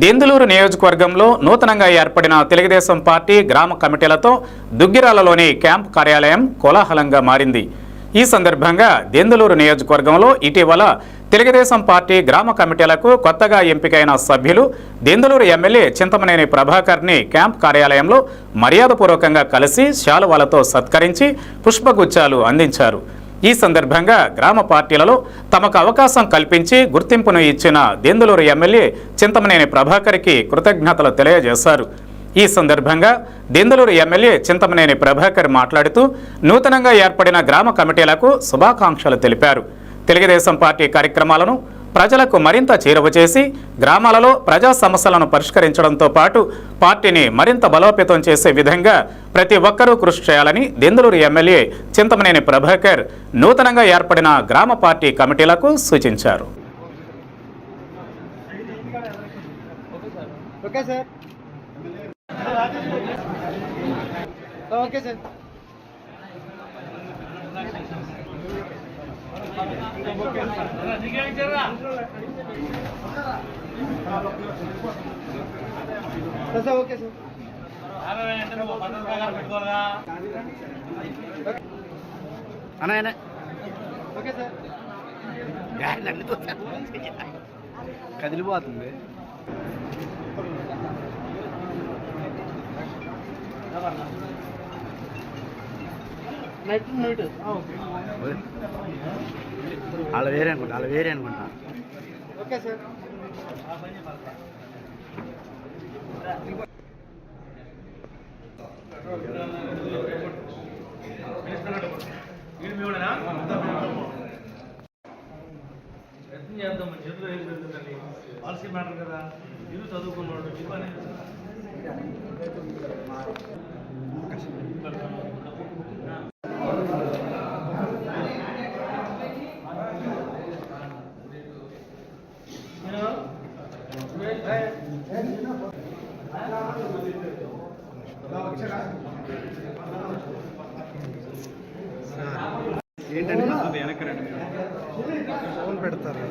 దెందులూరు నియోజకవర్గంలో నూతనంగా ఏర్పడిన తెలుగుదేశం పార్టీ గ్రామ కమిటీలతో దుగ్గిరాలలోని క్యాంప్ కార్యాలయం కోలాహలంగా మారింది. ఈ సందర్భంగా దెందులూరు నియోజకవర్గంలో ఇటీవల తెలుగుదేశం పార్టీ గ్రామ కమిటీలకు కొత్తగా ఎంపికైన సభ్యులు దెందులూరు ఎమ్మెల్యే చింతమనేని ప్రభాకర్ని క్యాంప్ కార్యాలయంలో మర్యాదపూర్వకంగా కలిసి శాలువాలతో సత్కరించి పుష్పగుచ్చాలు అందించారు. ఈ సందర్భంగా గ్రామ పార్టీలలో తమకు అవకాశం కల్పించి గుర్తింపును ఇచ్చిన దెందులూరు ఎమ్మెల్యే చింతమనేని ప్రభాకర్కి కృతజ్ఞతలు తెలియజేశారు. ఈ సందర్భంగా దెందులూరు ఎమ్మెల్యే చింతమనేని ప్రభాకర్ మాట్లాడుతూ నూతనంగా ఏర్పడిన గ్రామ కమిటీలకు శుభాకాంక్షలు తెలిపారు. తెలుగుదేశం పార్టీ కార్యక్రమాలను ప్రజలకు మరింత చేరువ చేసి గ్రామాలలో ప్రజా సమస్యలను పరిష్కరించడంతో పాటు పార్టీని మరింత బలోపేతం చేసే విధంగా ప్రతి ఒక్కరూ కృషి చేయాలని దెందులూరు ఎమ్మెల్యే చింతమనేని ప్రభాకర్ నూతనంగా ఏర్పడిన గ్రామ పార్టీ కమిటీలకు సూచించారు. Okay sir. Sir sir okay sir. అన్న ఓకే సార్. కదిలిపోతుంది. Night night. అలా వేరే అనుకుంటా అలా వేరే అనుకుంటా. Okay sir. ప్రయత్నం చేద్దాం మన చేతిలో ఏం జరుగుతుందండి పాలసీ మ్యాటర్ కదా. ఇల్లు చదువుకున్నాడు అనేది ఏంటంటే ఫోన్ పెడతారు?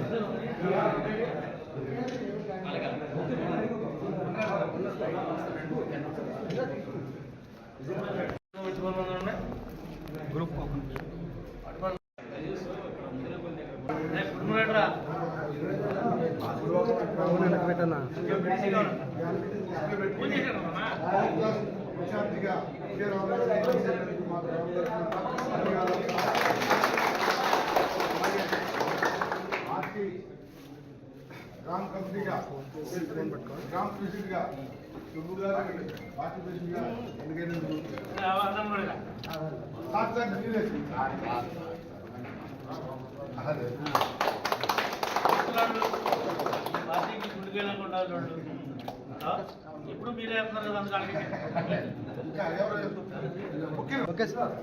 గ్రూప్ వెనక పెట్టనా గ్రామ కంపెనీగా గ్రామ ప్రెసిడెంట్గా నువ్వు గారు పార్టీ ప్రెసిడెంట్గా ఎన్నికైనందుకు సాక్షాత్ శ్రీలేష్. అదే. పార్టీకి ముందుకెళ్ళకుండా చూడండి ఇప్పుడు మీరే చెప్తున్నారు కదా ఎవరు ఓకే. Okay sir.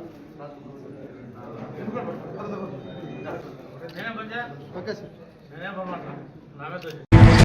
నేనే కొంచెం ఓకే సార్. నేనే పొరమాట నామే